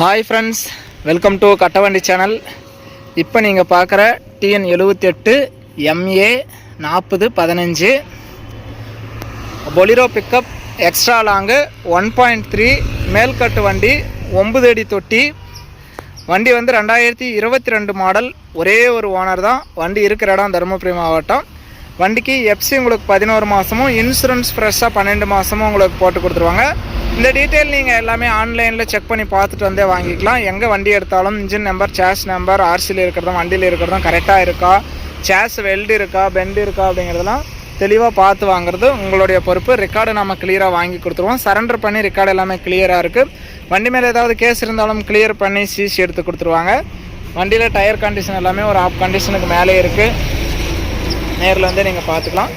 Hi friends welcome to Kattavandi channel இப்போ நீங்கள் பார்க்குற டிஎன் எழுபத்தி எட்டு எம்ஏ நாற்பது பதினஞ்சு. Bolero pickup extra long one point three மேல்கட்டு வண்டி ஒம்பது அடி தொட்டி. வண்டி வந்து ரெண்டாயிரத்தி இருபத்தி ரெண்டு மாடல் ஒரே ஒரு ஓனர் தான். வண்டி இருக்கிற இடம் தருமபுரி மாவட்டம். வண்டிக்கு எஃப்சி உங்களுக்கு பதினோரு மாதமும் இன்சூரன்ஸ் ஃப்ரெஷ்ஷாக பன்னெண்டு மாதமும் உங்களுக்கு போட்டு கொடுத்துருவாங்க. இந்த டீட்டெயில் நீங்கள் எல்லாமே ஆன்லைனில் செக் பண்ணி பார்த்துட்டு வந்தே வாங்கிக்கலாம். எங்கே வண்டி எடுத்தாலும் இன்ஜின் நம்பர் சேஸ் நம்பர் ஆர்சியில் இருக்கிறதும் வண்டியில் இருக்கிறதும் கரெக்டாக இருக்கா? சேஸ் வெல்டு இருக்கா? பெண்டு இருக்கா? அப்படிங்கிறதெல்லாம் தெளிவாக பார்த்து வாங்குறது உங்களுடைய பொறுப்பு. ரெக்கார்டு நம்ம கிளியராக வாங்கி கொடுத்துருவோம். சரண்டர் பண்ணி ரெக்கார்டு எல்லாமே கிளியராக இருக்குது வண்டி மேலே ஏதாவது கேஸ் இருந்தாலும் கிளியர் பண்ணி சிசி எடுத்து கொடுத்துருவாங்க. வண்டியில் டயர் கண்டிஷன் எல்லாமே ஒரு ஆஃப் கண்டிஷனுக்கு மேலே இருக்குது நேரில் வந்து நீங்கள் பார்த்துக்கலாம்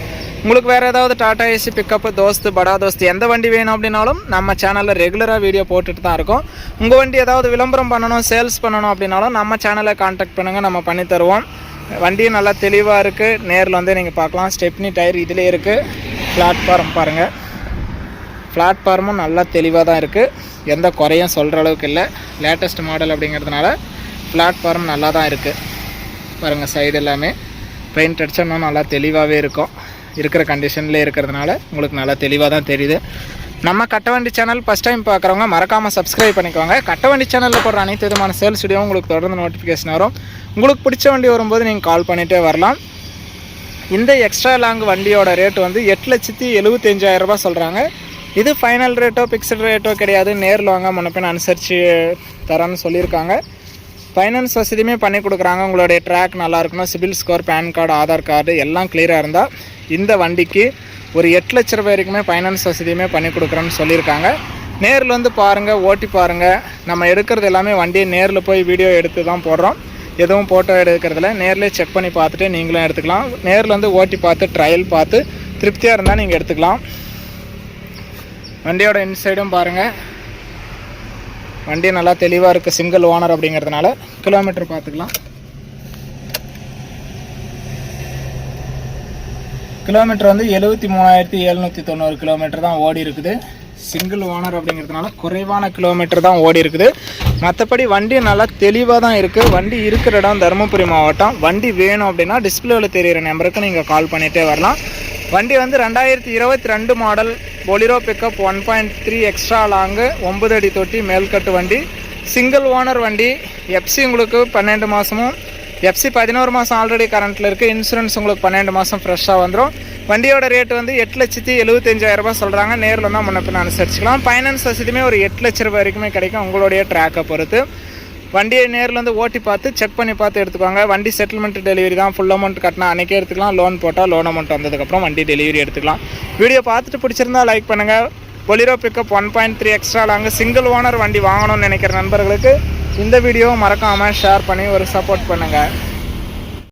உங்களுக்கு வேறு ஏதாவது டாடா ஏசி பிக்கப்பு தோஸ்து படா தோஸ்து எந்த வண்டி வேணும் அப்படின்னாலும் நம்ம சேனலில் ரெகுலராக வீடியோ போட்டுட்டு தான் இருக்கோம். உங்கள் வண்டி ஏதாவது விளம்பரம் பண்ணணும் சேல்ஸ் பண்ணணும் அப்படின்னாலும் நம்ம சேனலை காண்டாக்ட் பண்ணுங்கள் நம்ம பண்ணி தருவோம். வண்டியும் நல்லா தெளிவாக இருக்குது நேரில் வந்து நீங்கள் பார்க்கலாம் ஸ்டெப்னி டயர் இதிலே இருக்குது பிளாட்ஃபார்ம் பாருங்கள் பிளாட்ஃபார்மும் நல்லா தெளிவாக தான் இருக்குது எந்த குறையும் சொல்கிற அளவுக்கு இல்லை. லேட்டஸ்ட் மாடல் அப்படிங்கிறதுனால பிளாட்ஃபார்ம் நல்லா தான் இருக்குது பாருங்கள் சைடு எல்லாமே. பெயிண்ட் அடித்தோம்னா நல்லா தெளிவாகவே இருக்கும். இருக்கிற கண்டிஷனில் இருக்கிறதுனால உங்களுக்கு நல்லா தெளிவாக தான் தெரியுது. நம்ம கட்டவண்டி சேனல் ஃபஸ்ட் டைம் பார்க்குறவங்க மறக்காமல் சப்ஸ்கிரைப் பண்ணிக்கோங்க. கட்டவண்டி சேனலில் போடுற அனைத்து விதமான சேல்ஸ் வீடியோ உங்களுக்கு தொடர்ந்து நோட்டிஃபிகேஷன் வரும். உங்களுக்கு பிடிச்ச வண்டி வரும்போது நீங்கள் கால் பண்ணிகிட்டே வரலாம். இந்த எக்ஸ்ட்ரா லாங் வண்டியோட ரேட் வந்து எட்டு லட்சத்தி எழுபத்தஞ்சாயிரம் ரூபாய் சொல்கிறாங்க இது ஃபைனல் ரேட்டோ ஃபிக்ஸ்டு ரேட்டோ கிடையாது. நேரில் வாங்க முன்னப்பின் அனுசரித்து தரேன்னு சொல்லியிருக்காங்க. ஃபைனான்ஸ் வசதியுமே பண்ணி கொடுக்குறாங்க. உங்களுடைய ட்ராக் நல்லா இருக்கணும். CIBIL score PAN card Aadhaar card எல்லாம் கிளியராக இருந்தால் இந்த வண்டிக்கு ஒரு எட்டு லட்ச ரூபாய் வரைக்குமே ஃபைனான்ஸ் வசதியுமே பண்ணி கொடுக்குறேன்னு சொல்லியிருக்காங்க. நேரில் வந்து பாருங்கள் ஓட்டி பாருங்கள் நம்ம எடுக்கிறது எல்லாமே வண்டியை நேரில் போய் வீடியோ எடுத்து தான் போடுறோம். எதுவும் ஃபோட்டோ எடுக்கிறதுல நேர்லேயே செக் பண்ணி பார்த்துட்டு நீங்களும் எடுத்துக்கலாம். நேரில் வந்து ஓட்டி பார்த்து ட்ரையல் பார்த்து திருப்தியாக இருந்தால் நீங்கள் எடுத்துக்கலாம். வண்டியோட இன்சைடும் பாருங்கள் வண்டி நல்லா தெளிவாக இருக்குது சிங்கிள் ஓனர் அப்படிங்கிறதுனால கிலோமீட்டர் பார்த்துக்கலாம் கிலோமீட்டர் வந்து எழுபத்தி மூணாயிரத்தி எழுநூற்றி தொண்ணூறு கிலோமீட்டர் தான் ஓடி இருக்குது. சிங்கிள் ஓனர் அப்படிங்கிறதுனால குறைவான கிலோமீட்டர் தான் ஓடி இருக்குது. மற்றபடி வண்டி நல்லா தெளிவாக தான் இருக்குது வண்டி இருக்கிற இடம் தருமபுரி மாவட்டம். வண்டி வேணும் அப்படின்னா டிஸ்பிளேவில் தெரியிற நம்பருக்கு நீங்கள் கால் பண்ணிகிட்டே வரலாம். வண்டி வந்து ரெண்டாயிரத்தி இருபத்தி ரெண்டு model Bolero pickup one point three extra long ஒம்பது அடி தொட்டி மேல்கட்டு வண்டி. சிங்கிள் ஓனர் வண்டி எஃப்சி உங்களுக்கு பன்னெண்டு மாதமும் எஃப்சி பதினோரு மாதம் ஆல்ரெடி கரண்ட்டில் இருக்குது இன்சூரன்ஸ் உங்களுக்கு பன்னெண்டு மாதம் ஃப்ரெஷ்ஷாக வந்துடும் வண்டியோட ரேட் வந்து எட்டு லட்சத்தி எழுபத்தஞ்சாயிரரூபா சொல்கிறாங்க நேரில் தான் முன்னப்பின் பின்ன அனுசரிச்சுக்கலாம். ஃபைனான்ஸ் வசதியுமே ஒரு எட்டு லட்ச ரூபாய் வரைக்குமே கிடைக்கும் உங்களுடைய ட்ராக்கை பொறுத்து. வண்டியை நேரில் வந்து ஓட்டி பார்த்து செக் பண்ணி பார்த்து எடுத்துக்கோங்க. வண்டி செட்டில்மெண்ட் டெலிவரி தான். ஃபுல் அமௌண்ட் கட்டினா அன்றைக்கே எடுத்துக்கலாம். லோன் போட்டால் லோன் அமௌண்ட் வந்ததுக்கப்புறம் வண்டி டெலிவரி எடுத்துக்கலாம். வீடியோ பார்த்துட்டு பிடிச்சிருந்தா லைக் பண்ணுங்கள் Bolero pickup one point three extra long single owner வண்டி வாங்கணும்னு நினைக்கிற நண்பர்களுக்கு இந்த வீடியோவை மறக்காமல் ஷேர் பண்ணி ஒரு சப்போர்ட் பண்ணுங்கள்